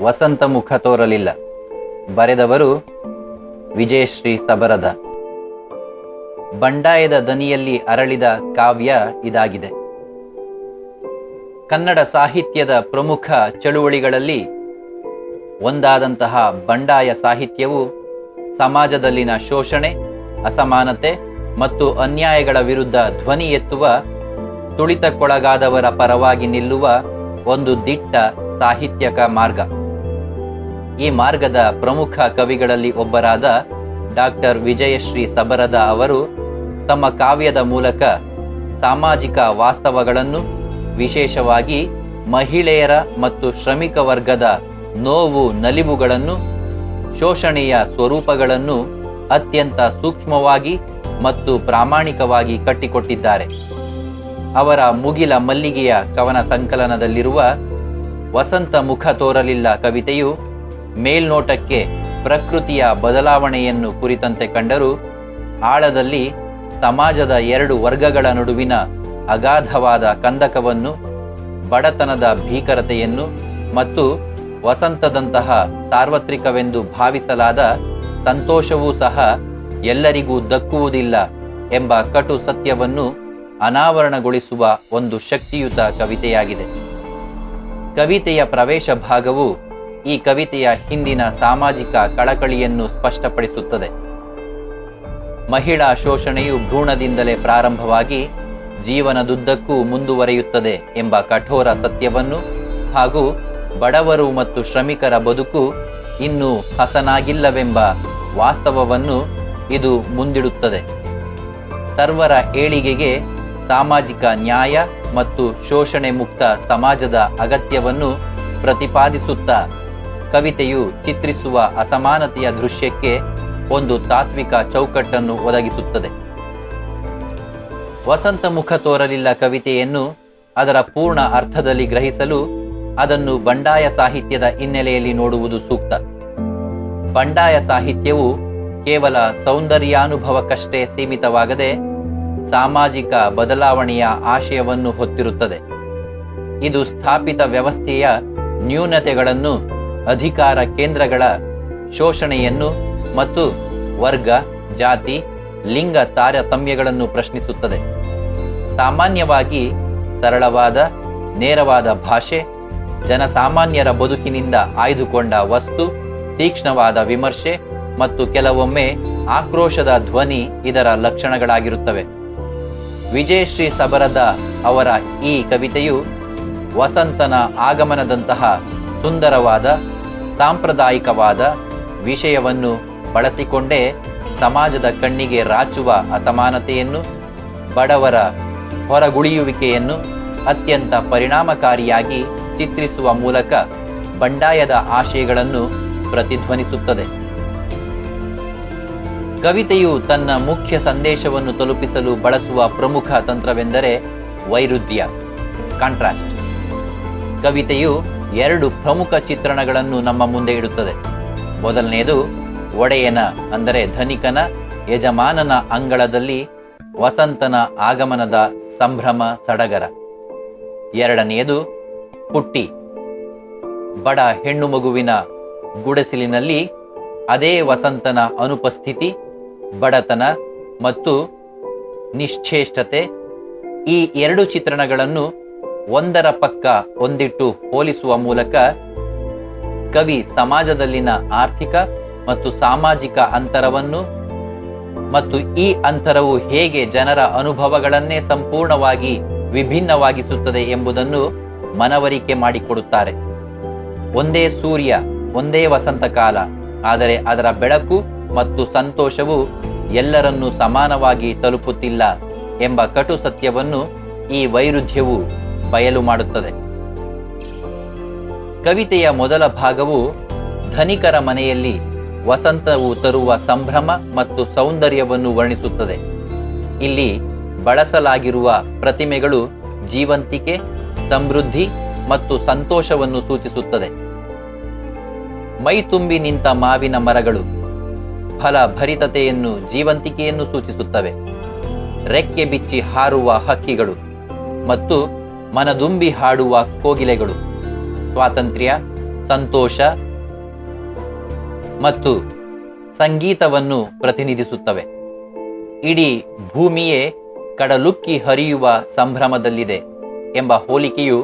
ವಸಂತ ಮುಖ ತೋರಲಿಲ್ಲ. ಬರೆದವರು ವಿಜಯಶ್ರೀ ಸಬರದ ಬಂಡಾಯದ ದನಿಯಲ್ಲಿ ಅರಳಿದ ಕಾವ್ಯ ಇದಾಗಿದೆ. ಕನ್ನಡ ಸಾಹಿತ್ಯದ ಪ್ರಮುಖ ಚಳುವಳಿಗಳಲ್ಲಿ ಒಂದಾದಂತಹ ಬಂಡಾಯ ಸಾಹಿತ್ಯವು ಸಮಾಜದಲ್ಲಿನ ಶೋಷಣೆ, ಅಸಮಾನತೆ ಮತ್ತು ಅನ್ಯಾಯಗಳ ವಿರುದ್ಧ ಧ್ವನಿ ಎತ್ತುವ, ತುಳಿತಕ್ಕೊಳಗಾದವರ ಪರವಾಗಿ ನಿಲ್ಲುವ ಒಂದು ದಿಟ್ಟ ಸಾಹಿತ್ಯಕ ಮಾರ್ಗ. ಈ ಮಾರ್ಗದ ಪ್ರಮುಖ ಕವಿಗಳಲ್ಲಿ ಒಬ್ಬರಾದ ಡಾಕ್ಟರ್ ವಿಜಯಶ್ರೀ ಸಬರದ ಅವರು ತಮ್ಮ ಕಾವ್ಯದ ಮೂಲಕ ಸಾಮಾಜಿಕ ವಾಸ್ತವಗಳನ್ನು, ವಿಶೇಷವಾಗಿ ಮಹಿಳೆಯರ ಮತ್ತು ಶ್ರಮಿಕ ವರ್ಗದ ನೋವು ನಲಿವುಗಳನ್ನು, ಶೋಷಣೆಯ ಸ್ವರೂಪಗಳನ್ನು ಅತ್ಯಂತ ಸೂಕ್ಷ್ಮವಾಗಿ ಮತ್ತು ಪ್ರಾಮಾಣಿಕವಾಗಿ ಕಟ್ಟಿಕೊಟ್ಟಿದ್ದಾರೆ. ಅವರ ಮುಗಿಲ ಮಲ್ಲಿಗೆಯ ಕವನ ಸಂಕಲನದಲ್ಲಿರುವ ವಸಂತ ಮುಖ ತೋರಲಿಲ್ಲ ಕವಿತೆಯು ಮೇಲ್ನೋಟಕ್ಕೆ ಪ್ರಕೃತಿಯ ಬದಲಾವಣೆಯನ್ನು ಕುರಿತಂತೆ ಕಂಡರೂ, ಆಳದಲ್ಲಿ ಸಮಾಜದ ಎರಡು ವರ್ಗಗಳ ನಡುವಿನ ಅಗಾಧವಾದ ಕಂದಕವನ್ನು, ಬಡತನದ ಭೀಕರತೆಯನ್ನು ಮತ್ತು ವಸಂತದಂತಹ ಸಾರ್ವತ್ರಿಕವೆಂದು ಭಾವಿಸಲಾದ ಸಂತೋಷವೂ ಸಹ ಎಲ್ಲರಿಗೂ ದಕ್ಕುವುದಿಲ್ಲ ಎಂಬ ಕಟು ಸತ್ಯವನ್ನು ಅನಾವರಣಗೊಳಿಸುವ ಒಂದು ಶಕ್ತಿಯುತ ಕವಿತೆಯಾಗಿದೆ. ಕವಿತೆಯ ಪ್ರವೇಶ ಭಾಗವು ಈ ಕವಿತೆಯ ಹಿಂದಿನ ಸಾಮಾಜಿಕ ಕಳಕಳಿಯನ್ನು ಸ್ಪಷ್ಟಪಡಿಸುತ್ತದೆ. ಮಹಿಳಾ ಶೋಷಣೆಯು ಭ್ರೂಣದಿಂದಲೇ ಪ್ರಾರಂಭವಾಗಿ ಜೀವನದುದ್ದಕ್ಕೂ ಮುಂದುವರೆಯುತ್ತದೆ ಎಂಬ ಕಠೋರ ಸತ್ಯವನ್ನು ಹಾಗೂ ಬಡವರು ಮತ್ತು ಶ್ರಮಿಕರ ಬದುಕು ಇನ್ನೂ ಹಸನಾಗಿಲ್ಲವೆಂಬ ವಾಸ್ತವವನ್ನು ಇದು ಮುಂದಿಡುತ್ತದೆ. ಸರ್ವರ ಏಳಿಗೆಗೆ ಸಾಮಾಜಿಕ ನ್ಯಾಯ ಮತ್ತು ಶೋಷಣೆ ಮುಕ್ತ ಸಮಾಜದ ಅಗತ್ಯವನ್ನು ಪ್ರತಿಪಾದಿಸುತ್ತಾ ಕವಿತೆಯು ಚಿತ್ರಿಸುವ ಅಸಮಾನತೆಯ ದೃಶ್ಯಕ್ಕೆ ಒಂದು ತಾತ್ವಿಕ ಚೌಕಟ್ಟನ್ನು ಒದಗಿಸುತ್ತದೆ. ವಸಂತ ಮುಖ ತೋರಲಿಲ್ಲ ಕವಿತೆಯನ್ನು ಅದರ ಪೂರ್ಣ ಅರ್ಥದಲ್ಲಿ ಗ್ರಹಿಸಲು ಅದನ್ನು ಬಂಡಾಯ ಸಾಹಿತ್ಯದ ಹಿನ್ನೆಲೆಯಲ್ಲಿ ನೋಡುವುದು ಸೂಕ್ತ. ಬಂಡಾಯ ಸಾಹಿತ್ಯವು ಕೇವಲ ಸೌಂದರ್ಯಾನುಭವಕ್ಕಷ್ಟೇ ಸೀಮಿತವಾಗದೆ ಸಾಮಾಜಿಕ ಬದಲಾವಣೆಯ ಆಶಯವನ್ನು ಹೊತ್ತಿರುತ್ತದೆ. ಇದು ಸ್ಥಾಪಿತ ವ್ಯವಸ್ಥೆಯ ನ್ಯೂನತೆಗಳನ್ನು ಅಧಿಕಾರ ಕೇಂದ್ರಗಳ ಶೋಷಣೆಯನ್ನು ಮತ್ತು ವರ್ಗ, ಜಾತಿ, ಲಿಂಗ ತಾರತಮ್ಯಗಳನ್ನು ಪ್ರಶ್ನಿಸುತ್ತದೆ. ಸಾಮಾನ್ಯವಾಗಿ ಸರಳವಾದ, ನೇರವಾದ ಭಾಷೆ, ಜನಸಾಮಾನ್ಯರ ಬದುಕಿನಿಂದ ಆಯ್ದುಕೊಂಡ ವಸ್ತು, ತೀಕ್ಷ್ಣವಾದ ವಿಮರ್ಶೆ ಮತ್ತು ಕೆಲವೊಮ್ಮೆ ಆಕ್ರೋಶದ ಧ್ವನಿ ಇದರ ಲಕ್ಷಣಗಳಾಗಿರುತ್ತವೆ. ವಿಜಯಶ್ರೀ ಸಬರದ ಅವರ ಈ ಕವಿತೆಯು ವಸಂತನ ಆಗಮನದಂತಹ ಸುಂದರವಾದ ಸಾಂಪ್ರದಾಯಿಕವಾದ ವಿಷಯವನ್ನು ಬಳಸಿಕೊಂಡೇ ಸಮಾಜದ ಕಣ್ಣಿಗೆ ರಾಚುವ ಅಸಮಾನತೆಯನ್ನು, ಬಡವರ ಹೊರಗುಳಿಯುವಿಕೆಯನ್ನು ಅತ್ಯಂತ ಪರಿಣಾಮಕಾರಿಯಾಗಿ ಚಿತ್ರಿಸುವ ಮೂಲಕ ಬಂಡಾಯದ ಆಶಯಗಳನ್ನು ಪ್ರತಿಧ್ವನಿಸುತ್ತದೆ. ಕವಿತೆಯು ತನ್ನ ಮುಖ್ಯ ಸಂದೇಶವನ್ನು ತಲುಪಿಸಲು ಬಳಸುವ ಪ್ರಮುಖ ತಂತ್ರವೆಂದರೆ ವೈರುಧ್ಯ, ಕಾಂಟ್ರಾಸ್ಟ್. ಕವಿತೆಯು ಎರಡು ಪ್ರಮುಖ ಚಿತ್ರಣಗಳನ್ನು ನಮ್ಮ ಮುಂದೆ ಇಡುತ್ತದೆ. ಮೊದಲನೆಯದು, ಒಡೆಯನ ಅಂದರೆ ಧನಿಕನ, ಯಜಮಾನನ ಅಂಗಳದಲ್ಲಿ ವಸಂತನ ಆಗಮನದ ಸಂಭ್ರಮ ಸಡಗರ. ಎರಡನೆಯದು ಪುಟ್ಟಿ ಬಡ ಹೆಣ್ಣು ಮಗುವಿನ ಗುಡಸಿಲಿನಲ್ಲಿ ಅದೇ ವಸಂತನ ಅನುಪಸ್ಥಿತಿ, ಬಡತನ ಮತ್ತು ನಿಶ್ಚೇಷ್ಟತೆ ಈ ಎರಡು ಚಿತ್ರಣಗಳನ್ನು ಒಂದರ ಪಕ್ಕ ಒಂದಿಟ್ಟು ಹೋಲಿಸುವ ಮೂಲಕ ಕವಿ ಸಮಾಜದಲ್ಲಿನ ಆರ್ಥಿಕ ಮತ್ತು ಸಾಮಾಜಿಕ ಅಂತರವನ್ನು ಮತ್ತು ಈ ಅಂತರವು ಹೇಗೆ ಜನರ ಅನುಭವಗಳನ್ನೇ ಸಂಪೂರ್ಣವಾಗಿ ವಿಭಿನ್ನವಾಗಿಸುತ್ತದೆ ಎಂಬುದನ್ನು ಮನವರಿಕೆ ಮಾಡಿಕೊಡುತ್ತಾರೆ. ಒಂದೇ ಸೂರ್ಯ, ಒಂದೇ ವಸಂತ ಕಾಲ, ಆದರೆ ಅದರ ಬೆಳಕು ಮತ್ತು ಸಂತೋಷವು ಎಲ್ಲರನ್ನೂ ಸಮಾನವಾಗಿ ತಲುಪುತ್ತಿಲ್ಲ ಎಂಬ ಕಟು ಸತ್ಯವನ್ನು ಈ ವೈರುಧ್ಯವು ಬಯಲು ಮಾಡುತ್ತದೆ. ಕವಿತೆಯ ಮೊದಲ ಭಾಗವು ಧನಿಕರ ಮನೆಯಲ್ಲಿ ವಸಂತವು ತರುವ ಸಂಭ್ರಮ ಮತ್ತು ಸೌಂದರ್ಯವನ್ನು ವರ್ಣಿಸುತ್ತದೆ. ಇಲ್ಲಿ ಬಳಸಲಾಗಿರುವ ಪ್ರತಿಮೆಗಳು ಜೀವಂತಿಕೆ, ಸಮೃದ್ಧಿ ಮತ್ತು ಸಂತೋಷವನ್ನು ಸೂಚಿಸುತ್ತದೆ. ಮೈ ತುಂಬಿ ನಿಂತ ಮಾವಿನ ಮರಗಳು ಫಲ ಭರಿತತೆಯನ್ನು ಜೀವಂತಿಕೆಯನ್ನು ಸೂಚಿಸುತ್ತವೆ. ರೆಕ್ಕೆ ಬಿಚ್ಚಿ ಹಾರುವ ಹಕ್ಕಿಗಳು ಮತ್ತು ಮನದುಂಬಿ ಹಾಡುವ ಕೋಗಿಲೆಗಳು. ಸ್ವಾತಂತ್ರ್ಯ, ಸಂತೋಷ ಮತ್ತು ಸಂಗೀತವನ್ನು ಪ್ರತಿನಿಧಿಸುತ್ತವೆ. ಇಡೀ ಭೂಮಿಯೇ ಕಡಲುಕ್ಕಿ ಹರಿಯುವ ಸಂಭ್ರಮದಲ್ಲಿದೆ ಎಂಬ ಹೋಲಿಕೆಯು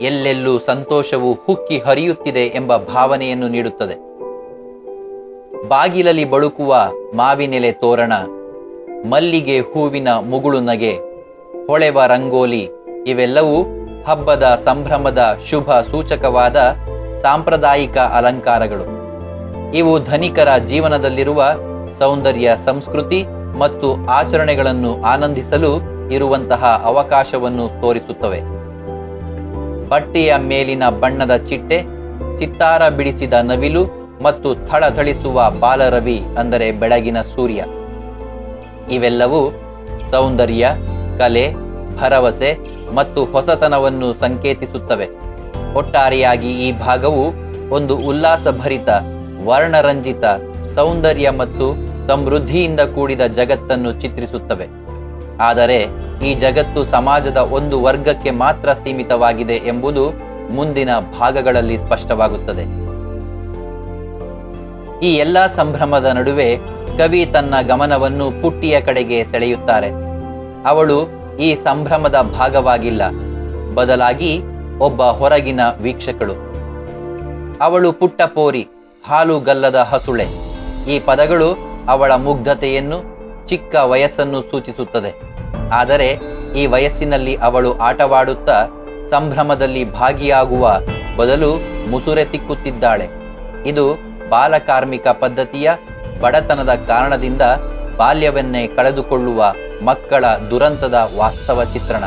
ಎಲ್ಲೆಲ್ಲೂ ಸಂತೋಷವು ಹುಕ್ಕಿ ಹರಿಯುತ್ತಿದೆ ಎಂಬ ಭಾವನೆಯನ್ನು ನೀಡುತ್ತದೆ. ಬಾಗಿಲಲ್ಲಿ ಬಳುಕುವ ಮಾವಿನೆಲೆ ತೋರಣ, ಮಲ್ಲಿಗೆ ಹೂವಿನ ಮುಗುಳು ನಗೆ ಹೊಳೆವ ರಂಗೋಲಿ ಇವೆಲ್ಲವೂ ಹಬ್ಬದ ಸಂಭ್ರಮದ ಶುಭ ಸೂಚಕವಾದ ಸಾಂಪ್ರದಾಯಿಕ ಅಲಂಕಾರಗಳು. ಇವು ಧನಿಕರ ಜೀವನದಲ್ಲಿರುವ ಸೌಂದರ್ಯ ಸಂಸ್ಕೃತಿ ಮತ್ತು ಆಚರಣೆಗಳನ್ನು ಆನಂದಿಸಲು ಇರುವಂತಹ ಅವಕಾಶವನ್ನು ತೋರಿಸುತ್ತವೆ. ಬಟ್ಟೆಯ ಮೇಲಿನ ಬಣ್ಣದ ಚಿಟ್ಟೆ, ಚಿತ್ತಾರ ಬಿಡಿಸಿದ ನವಿಲು ಮತ್ತು ಥಳಥಳಿಸುವ ಬಾಲರವಿ ಅಂದರೆ ಬೆಳಗಿನ ಸೂರ್ಯ. ಇವೆಲ್ಲವೂ ಸೌಂದರ್ಯ, ಕಲೆ, ಭರವಸೆ ಮತ್ತು ಹೊಸತನವನ್ನು ಸಂಕೇತಿಸುತ್ತವೆ. ಒಟ್ಟಾರೆಯಾಗಿ ಈ ಭಾಗವು ಒಂದು ಉಲ್ಲಾಸಭರಿತ, ವರ್ಣರಂಜಿತ, ಸೌಂದರ್ಯ ಮತ್ತು ಸಮೃದ್ಧಿಯಿಂದ ಕೂಡಿದ ಜಗತ್ತನ್ನು ಚಿತ್ರಿಸುತ್ತವೆ. ಆದರೆ ಈ ಜಗತ್ತು ಸಮಾಜದ ಒಂದು ವರ್ಗಕ್ಕೆ ಮಾತ್ರ ಸೀಮಿತವಾಗಿದೆ ಎಂಬುದು ಮುಂದಿನ ಭಾಗಗಳಲ್ಲಿ ಸ್ಪಷ್ಟವಾಗುತ್ತದೆ. ಈ ಎಲ್ಲ ಸಂಭ್ರಮದ ನಡುವೆ ಕವಿ ತನ್ನ ಗಮನವನ್ನು ಪುಟ್ಟಿಯ ಕಡೆಗೆ ಸೆಳೆಯುತ್ತಾರೆ. ಅವಳು ಈ ಸಂಭ್ರಮದ ಭಾಗವಾಗಿಲ್ಲ. ಬದಲಾಗಿ ಒಬ್ಬ ಹೊರಗಿನ ವೀಕ್ಷಕಳು. ಅವಳು ಪುಟ್ಟ ಪೋರಿ, ಹಾಲು ಗಲ್ಲದ ಹಸುಳೆ. ಈ ಪದಗಳು ಅವಳ ಮುಗ್ಧತೆಯನ್ನು, ಚಿಕ್ಕ ವಯಸ್ಸನ್ನು ಸೂಚಿಸುತ್ತದೆ. ಆದರೆ ಈ ವಯಸ್ಸಿನಲ್ಲಿ ಅವಳು ಆಟವಾಡುತ್ತಾ ಸಂಭ್ರಮದಲ್ಲಿ ಭಾಗಿಯಾಗುವ ಬದಲು ಮುಸುರೆ ತಿಕ್ಕುತ್ತಿದ್ದಾಳೆ. ಇದು ಬಾಲಕಾರ್ಮಿಕ ಪದ್ಧತಿಯ ಬಡತನದ ಕಾರಣದಿಂದ ಬಾಲ್ಯವನ್ನೇ ಕಳೆದುಕೊಳ್ಳುವ ಮಕ್ಕಳ ದುರಂತದ ವಾಸ್ತವ ಚಿತ್ರಣ.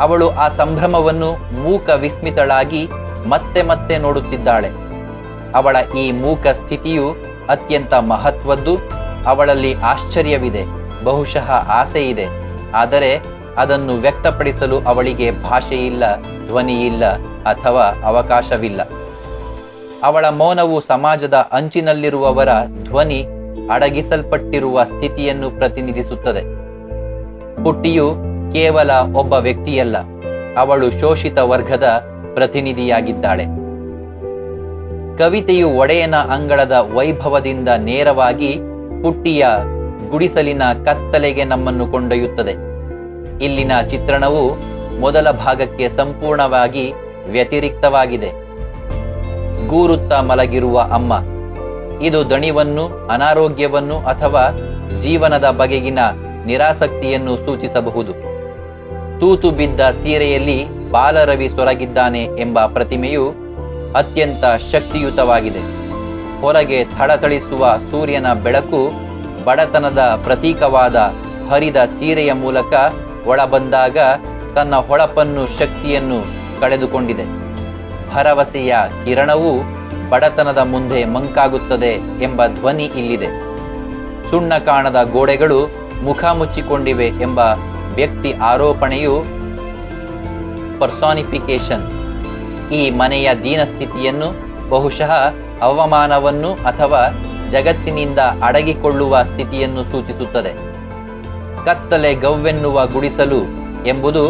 ಅವಳು ಆ ಸಂಭ್ರಮವನ್ನು ಮೂಕ ವಿಸ್ಮಿತಳಾಗಿ ಮತ್ತೆ ಮತ್ತೆ ನೋಡುತ್ತಿದ್ದಾಳೆ. ಅವಳ ಈ ಮೂಕ ಸ್ಥಿತಿಯು ಅತ್ಯಂತ ಮಹತ್ವದ್ದು, ಅವಳಲ್ಲಿ ಆಶ್ಚರ್ಯವಿದೆ, ಬಹುಶಃ ಆಸೆ ಇದೆ ಆದರೆ ಅದನ್ನು ವ್ಯಕ್ತಪಡಿಸಲು ಅವಳಿಗೆ ಭಾಷೆಯಿಲ್ಲ, ಧ್ವನಿಯಿಲ್ಲ ಅಥವಾ ಅವಕಾಶವಿಲ್ಲ. ಅವಳ ಮೌನವು ಸಮಾಜದ ಅಂಚಿನಲ್ಲಿರುವವರ ಧ್ವನಿ ಅಡಗಿಸಲ್ಪಟ್ಟಿರುವ ಸ್ಥಿತಿಯನ್ನು ಪ್ರತಿನಿಧಿಸುತ್ತದೆ. ಪುಟ್ಟಿಯು ಕೇವಲ ಒಬ್ಬ ವ್ಯಕ್ತಿಯಲ್ಲ, ಅವಳು ಶೋಷಿತ ವರ್ಗದ ಪ್ರತಿನಿಧಿಯಾಗಿದ್ದಾಳೆ. ಕವಿತೆಯು ಒಡೆಯನ ಅಂಗಳದ ವೈಭವದಿಂದ ನೇರವಾಗಿ ಪುಟ್ಟಿಯ ಗುಡಿಸಲಿನ ಕತ್ತಲೆಗೆ ನಮ್ಮನ್ನು ಕೊಂಡೊಯ್ಯುತ್ತದೆ. ಇಲ್ಲಿನ ಚಿತ್ರಣವು ಮೊದಲ ಭಾಗಕ್ಕೆ ಸಂಪೂರ್ಣವಾಗಿ ವ್ಯತಿರಿಕ್ತವಾಗಿದೆ. ಗೂರುತ್ತ ಮಲಗಿರುವ ಅಮ್ಮ. ಇದು ದಣಿವನ್ನು, ಅನಾರೋಗ್ಯವನ್ನು ಅಥವಾ ಜೀವನದ ಬಗೆಗಿನ ನಿರಾಸಕ್ತಿಯನ್ನು ಸೂಚಿಸಬಹುದು. ತೂತು ಬಿದ್ದ ಸೀರೆಯಲ್ಲಿ ಬಾಲರವಿ ಸೊರಗಿದ್ದಾನೆ ಎಂಬ ಪ್ರತಿಮೆಯು ಅತ್ಯಂತ ಶಕ್ತಿಯುತವಾಗಿದೆ. ಹೊರಗೆ ಥಳಥಳಿಸುವ ಸೂರ್ಯನ ಬೆಳಕು ಬಡತನದ ಪ್ರತೀಕವಾದ ಹರಿದ ಸೀರೆಯ ಮೂಲಕ ಒಳಬಂದಾಗ ತನ್ನ ಹೊಳಪನ್ನು ಶಕ್ತಿಯನ್ನು ಕಳೆದುಕೊಂಡಿದೆ. ಭರವಸೆಯ ಕಿರಣವು ಬಡತನದ ಮುಂದೆ ಮಂಕಾಗುತ್ತದೆ ಎಂಬ ಧ್ವನಿ ಇಲ್ಲಿದೆ. ಸುಣ್ಣ ಕಾಣದ ಗೋಡೆಗಳು ಮುಖ ಮುಚ್ಚಿಕೊಂಡಿವೆ ಎಂಬ ವ್ಯಕ್ತಿ ಆರೋಪಣೆಯು ಪರ್ಸಾನಿಫಿಕೇಶನ್ ಈ ಮನೆಯ ದೀನಸ್ಥಿತಿಯನ್ನು ಬಹುಶಃ ಅವಮಾನವನ್ನು ಅಥವಾ ಜಗತ್ತಿನಿಂದ ಅಡಗಿಕೊಳ್ಳುವ ಸ್ಥಿತಿಯನ್ನು ಸೂಚಿಸುತ್ತದೆ. ಕತ್ತಲೆ ಗವ್ವೆನ್ನುವ ಗುಡಿಸಲು ಎಂಬುದು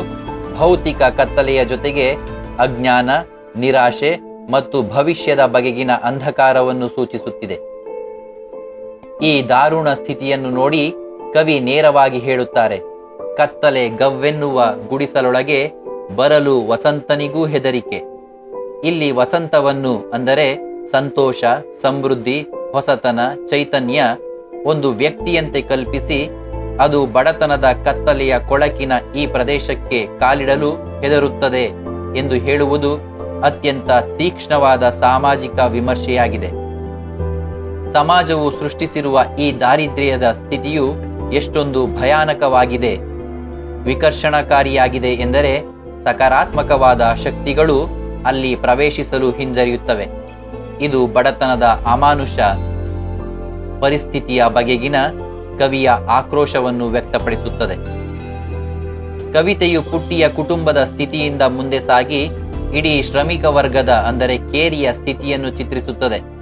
ಭೌತಿಕ ಕತ್ತಲೆಯ ಜೊತೆಗೆ ಅಜ್ಞಾನ, ನಿರಾಶೆ ಮತ್ತು ಭವಿಷ್ಯದ ಬಗೆಗಿನ ಅಂಧಕಾರವನ್ನು ಸೂಚಿಸುತ್ತಿದೆ. ಈ ದಾರುಣ ಸ್ಥಿತಿಯನ್ನು ನೋಡಿ ಕವಿ ನೇರವಾಗಿ ಹೇಳುತ್ತಾರೆ, ಕತ್ತಲೆ ಗವ್ವೆನ್ನುವ ಗುಡಿಸಲೊಳಗೆ ಬರಲು ವಸಂತನಿಗೂ ಹೆದರಿಕೆ. ಇಲ್ಲಿ ವಸಂತವನ್ನು ಅಂದರೆ ಸಂತೋಷ, ಸಮೃದ್ಧಿ, ಹೊಸತನ, ಚೈತನ್ಯ ಒಂದು ವ್ಯಕ್ತಿಯಂತೆ ಕಲ್ಪಿಸಿ ಅದು ಬಡತನದ ಕತ್ತಲೆಯ ಕೊಳಕಿನ ಈ ಪ್ರದೇಶಕ್ಕೆ ಕಾಲಿಡಲು ಹೆದರುತ್ತದೆ ಎಂದು ಹೇಳುವುದು ಅತ್ಯಂತ ತೀಕ್ಷ್ಣವಾದ ಸಾಮಾಜಿಕ ವಿಮರ್ಶೆಯಾಗಿದೆ. ಸಮಾಜವು ಸೃಷ್ಟಿಸಿರುವ ಈ ದಾರಿದ್ರ್ಯದ ಸ್ಥಿತಿಯು ಎಷ್ಟೊಂದು ಭಯಾನಕವಾಗಿದೆ. ವಿಕರ್ಷಣಕಾರಿಯಾಗಿದೆ ಎಂದರೆ ಸಕಾರಾತ್ಮಕವಾದ ಶಕ್ತಿಗಳು ಅಲ್ಲಿ ಪ್ರವೇಶಿಸಲು ಹಿಂಜರಿಯುತ್ತವೆ. ಇದು ಬಡತನದ ಅಮಾನುಷ ಪರಿಸ್ಥಿತಿಯ ಬಗೆಗಿನ ಕವಿಯ ಆಕ್ರೋಶವನ್ನು ವ್ಯಕ್ತಪಡಿಸುತ್ತದೆ. ಕವಿತೆಯು ಪುಟ್ಟಿಯ ಕುಟುಂಬದ ಸ್ಥಿತಿಯಿಂದ ಮುಂದೆ ಸಾಗಿ ಇಡೀ ಶ್ರಮಿಕ ವರ್ಗದ, ಅಂದರೆ ಕೇರಿಯ ಸ್ಥಿತಿಯನ್ನು ಚಿತ್ರಿಸುತ್ತದೆ.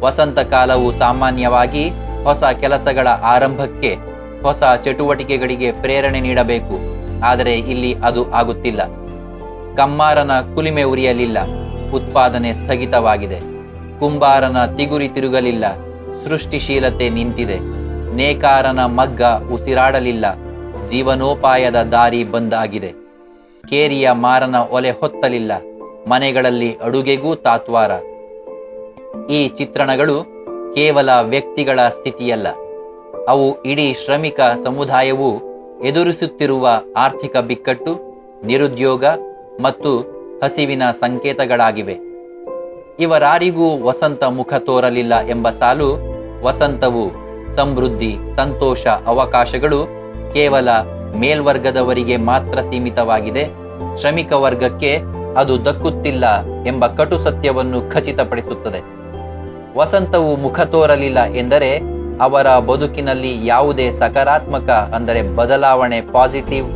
ವಸಂತ ಕಾಲವು ಸಾಮಾನ್ಯವಾಗಿ ಹೊಸ ಕೆಲಸಗಳ ಆರಂಭಕ್ಕೆ, ಹೊಸ ಚಟುವಟಿಕೆಗಳಿಗೆ ಪ್ರೇರಣೆ ನೀಡಬೇಕು. ಆದರೆ ಇಲ್ಲಿ ಅದು ಆಗುತ್ತಿಲ್ಲ. ಕಮ್ಮಾರನ ಕುಲಿಮೆ ಉರಿಯಲಿಲ್ಲ. ಉತ್ಪಾದನೆ ಸ್ಥಗಿತವಾಗಿದೆ. ಕುಂಬಾರನ ತಿಗುರಿ ತಿರುಗಲಿಲ್ಲ. ಸೃಷ್ಟಿಶೀಲತೆ ನಿಂತಿದೆ. ನೇಕಾರನ ಮಗ್ಗ ಉಸಿರಾಡಲಿಲ್ಲ. ಜೀವನೋಪಾಯದ ದಾರಿ ಬಂದಾಗಿದೆ. ಕೇರಿಯ ಮಾರನ ಒಲೆ ಹೊತ್ತಲಿಲ್ಲ. ಮನೆಗಳಲ್ಲಿ ಅಡುಗೆಗೂ ತಾತ್ವಾರ. ಈ ಚಿತ್ರಣಗಳು ಕೇವಲ ವ್ಯಕ್ತಿಗಳ ಸ್ಥಿತಿಯಲ್ಲ. ಅವು ಇಡೀ ಶ್ರಮಿಕ ಸಮುದಾಯವು ಎದುರಿಸುತ್ತಿರುವ ಆರ್ಥಿಕ ಬಿಕ್ಕಟ್ಟು, ನಿರುದ್ಯೋಗ ಮತ್ತು ಹಸಿವಿನ ಸಂಕೇತಗಳಾಗಿವೆ. ಇವರಾರಿಗೂ ವಸಂತ ಮುಖ ತೋರಲಿಲ್ಲ ಎಂಬ ಸಾಲು ವಸಂತವು ಸಮೃದ್ಧಿ, ಸಂತೋಷ ಅವಕಾಶಗಳು ಕೇವಲ ಮೇಲ್ವರ್ಗದವರಿಗೆ ಮಾತ್ರ ಸೀಮಿತವಾಗಿದೆ. ಶ್ರಮಿಕ ವರ್ಗಕ್ಕೆ ಅದು ದಕ್ಕುತ್ತಿಲ್ಲ ಎಂಬ ಕಟು ಸತ್ಯವನ್ನು ಖಚಿತಪಡಿಸುತ್ತದೆ. ವಸಂತವು ಮುಖ ತೋರಲಿಲ್ಲ ಎಂದರೆ ಅವರ ಬದುಕಿನಲ್ಲಿ ಯಾವುದೇ ಸಕಾರಾತ್ಮಕ, ಅಂದರೆ ಬದಲಾವಣೆ ಪಾಸಿಟಿವ್,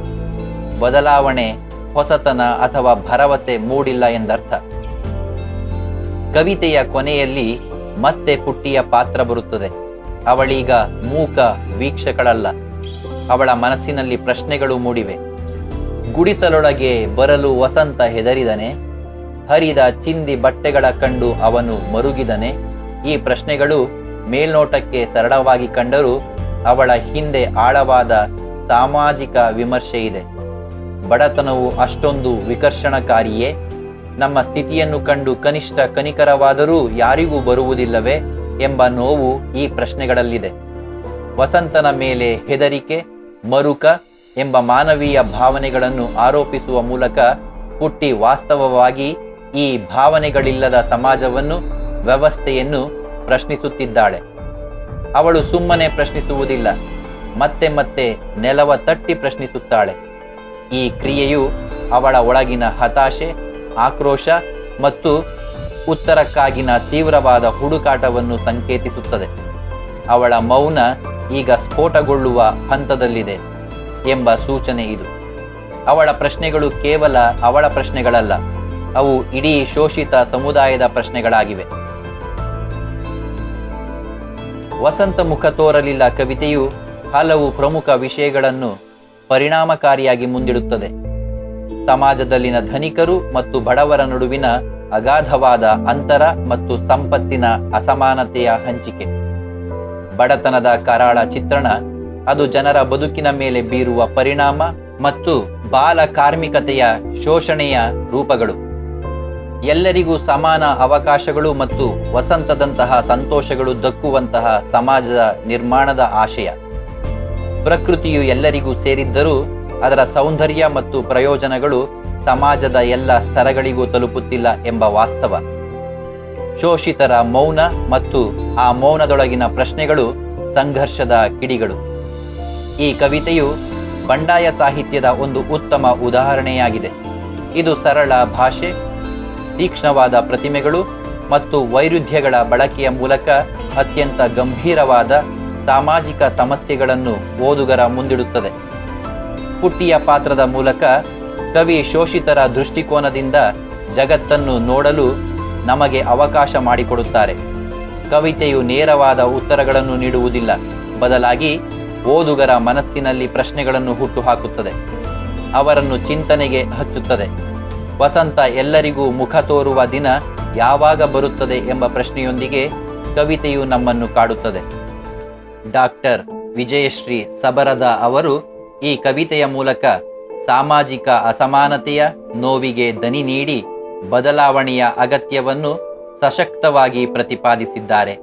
ಬದಲಾವಣೆ, ಹೊಸತನ ಅಥವಾ ಭರವಸೆ ಮೂಡಿಲ್ಲ ಎಂದರ್ಥ. ಕವಿತೆಯ ಕೊನೆಯಲ್ಲಿ ಮತ್ತೆ ಪುಟ್ಟಿಯ ಪಾತ್ರ ಬರುತ್ತದೆ. ಅವಳೀಗ ಮೂಕ ವೀಕ್ಷಕಳಲ್ಲ. ಅವಳ ಮನಸ್ಸಿನಲ್ಲಿ ಪ್ರಶ್ನೆಗಳು ಮೂಡಿವೆ. ಗುಡಿಸಲೊಳಗೆ ಬರಲು ವಸಂತ ಹೆದರಿದನೆ. ಹರಿದ ಚಿಂದಿ ಬಟ್ಟೆಗಳ ಕಂಡು ಅವನು ಮರುಗಿದನೆ. ಈ ಪ್ರಶ್ನೆಗಳು ಮೇಲ್ನೋಟಕ್ಕೆ ಸರಳವಾಗಿ ಕಂಡರೂ ಅವಳ ಹಿಂದೆ ಆಳವಾದ ಸಾಮಾಜಿಕ ವಿಮರ್ಶೆ ಇದೆ. ಬಡತನವು ಅಷ್ಟೊಂದು ವಿಕರ್ಷಣಕಾರಿಯೇ. ನಮ್ಮ ಸ್ಥಿತಿಯನ್ನು ಕಂಡು ಕನಿಷ್ಠ ಕನಿಕರವಾದರೂ ಯಾರಿಗೂ ಬರುವುದಿಲ್ಲವೇ ಎಂಬ ನೋವು ಈ ಪ್ರಶ್ನೆಗಳಲ್ಲಿದೆ. ವಸಂತನ ಮೇಲೆ ಹೆದರಿಕೆ ಮರುಕ ಎಂಬ ಮಾನವೀಯ ಭಾವನೆಗಳನ್ನು ಆರೋಪಿಸುವ ಮೂಲಕ ಹುಟ್ಟಿ ವಾಸ್ತವವಾಗಿ ಈ ಭಾವನೆಗಳಿಲ್ಲದ ಸಮಾಜವನ್ನು, ವ್ಯವಸ್ಥೆಯನ್ನು ಪ್ರಶ್ನಿಸುತ್ತಿದ್ದಾಳೆ. ಅವಳು ಸುಮ್ಮನೆ ಪ್ರಶ್ನಿಸುವುದಿಲ್ಲ, ಮತ್ತೆ ಮತ್ತೆ ನೆಲವ ತಟ್ಟಿ ಪ್ರಶ್ನಿಸುತ್ತಾಳೆ. ಈ ಕ್ರಿಯೆಯು ಅವಳ ಒಳಗಿನ ಹತಾಶೆ, ಆಕ್ರೋಶ ಮತ್ತು ಉತ್ತರಕ್ಕಾಗಿನ ತೀವ್ರವಾದ ಹುಡುಕಾಟವನ್ನು ಸಂಕೇತಿಸುತ್ತದೆ. ಅವಳ ಮೌನ ಈಗ ಸ್ಫೋಟಗೊಳ್ಳುವ ಹಂತದಲ್ಲಿದೆ ಎಂಬ ಸೂಚನೆ ಇದು. ಅವಳ ಪ್ರಶ್ನೆಗಳು ಕೇವಲ ಅವಳ ಪ್ರಶ್ನೆಗಳಲ್ಲ, ಅವು ಇಡೀ ಶೋಷಿತ ಸಮುದಾಯದ ಪ್ರಶ್ನೆಗಳಾಗಿವೆ. ವಸಂತ ಮುಖ ತೋರಲಿಲ್ಲ ಕವಿತೆಯು ಹಲವು ಪ್ರಮುಖ ವಿಷಯಗಳನ್ನು ಪರಿಣಾಮಕಾರಿಯಾಗಿ ಮುಂದಿಡುತ್ತದೆ. ಸಮಾಜದಲ್ಲಿನ ಧನಿಕರು ಮತ್ತು ಬಡವರ ನಡುವಿನ ಅಗಾಧವಾದ ಅಂತರ ಮತ್ತು ಸಂಪತ್ತಿನ ಅಸಮಾನತೆಯ ಹಂಚಿಕೆ. ಬಡತನದ ಕರಾಳ ಚಿತ್ರಣ, ಅದು ಜನರ ಬದುಕಿನ ಮೇಲೆ ಬೀರುವ ಪರಿಣಾಮ ಮತ್ತು ಬಾಲ ಕಾರ್ಮಿಕತೆಯ ಶೋಷಣೆಯ ರೂಪಗಳು. ಎಲ್ಲರಿಗೂ ಸಮಾನ ಅವಕಾಶಗಳು ಮತ್ತು ವಸಂತದಂತಹ ಸಂತೋಷಗಳು ದಕ್ಕುವಂತಹ ಸಮಾಜದ ನಿರ್ಮಾಣದ ಆಶಯ. ಪ್ರಕೃತಿಯು ಎಲ್ಲರಿಗೂ ಸೇರಿದ್ದರೂ ಅದರ ಸೌಂದರ್ಯ ಮತ್ತು ಪ್ರಯೋಜನಗಳು ಸಮಾಜದ ಎಲ್ಲ ಸ್ತರಗಳಿಗೂ ತಲುಪುತ್ತಿಲ್ಲ ಎಂಬ ವಾಸ್ತವ. ಶೋಷಿತರ ಮೌನ ಮತ್ತು ಆ ಮೌನದೊಳಗಿನ ಪ್ರಶ್ನೆಗಳು ಸಂಘರ್ಷದ ಕಿಡಿಗಳು. ಈ ಕವಿತೆಯು ಬಂಡಾಯ ಸಾಹಿತ್ಯದ ಒಂದು ಉತ್ತಮ ಉದಾಹರಣೆಯಾಗಿದೆ. ಇದು ಸರಳ ಭಾಷೆ, ತೀಕ್ಷ್ಣವಾದ ಪ್ರತಿಮೆಗಳು ಮತ್ತು ವೈರುಧ್ಯಗಳ ಬಳಕೆಯ ಮೂಲಕ ಅತ್ಯಂತ ಗಂಭೀರವಾದ ಸಾಮಾಜಿಕ ಸಮಸ್ಯೆಗಳನ್ನು ಓದುಗರ ಮುಂದಿಡುತ್ತದೆ. ಪುಟ್ಟಿಯ ಪಾತ್ರದ ಮೂಲಕ ಕವಿ ಶೋಷಿತರ ದೃಷ್ಟಿಕೋನದಿಂದ ಜಗತ್ತನ್ನು ನೋಡಲು ನಮಗೆ ಅವಕಾಶ ಮಾಡಿಕೊಡುತ್ತಾರೆ. ಕವಿತೆಯು ನೇರವಾದ ಉತ್ತರಗಳನ್ನು ನೀಡುವುದಿಲ್ಲ. ಬದಲಾಗಿ ಓದುಗರ ಮನಸ್ಸಿನಲ್ಲಿ ಪ್ರಶ್ನೆಗಳನ್ನು ಹುಟ್ಟುಹಾಕುತ್ತದೆ. ಅವರನ್ನು ಚಿಂತನೆಗೆ ಹಚ್ಚುತ್ತದೆ. ವಸಂತ ಎಲ್ಲರಿಗೂ ಮುಖ ತೋರುವ ದಿನ ಯಾವಾಗ ಬರುತ್ತದೆ ಎಂಬ ಪ್ರಶ್ನೆಯೊಂದಿಗೆ ಕವಿತೆಯು ನಮ್ಮನ್ನು ಕಾಡುತ್ತದೆ. ಡಾಕ್ಟರ್ ವಿಜಯಶ್ರೀ ಸಬರದ ಅವರು ಈ ಕವಿತೆಯ ಮೂಲಕ ಸಾಮಾಜಿಕ ಅಸಮಾನತೆಯ, ನೋವಿಗೆ ದನಿ ನೀಡಿ, ಬದಲಾವಣೆಯ ಅಗತ್ಯವನ್ನು ಸಶಕ್ತವಾಗಿ ಪ್ರತಿಪಾದಿಸಿದ್ದಾರೆ.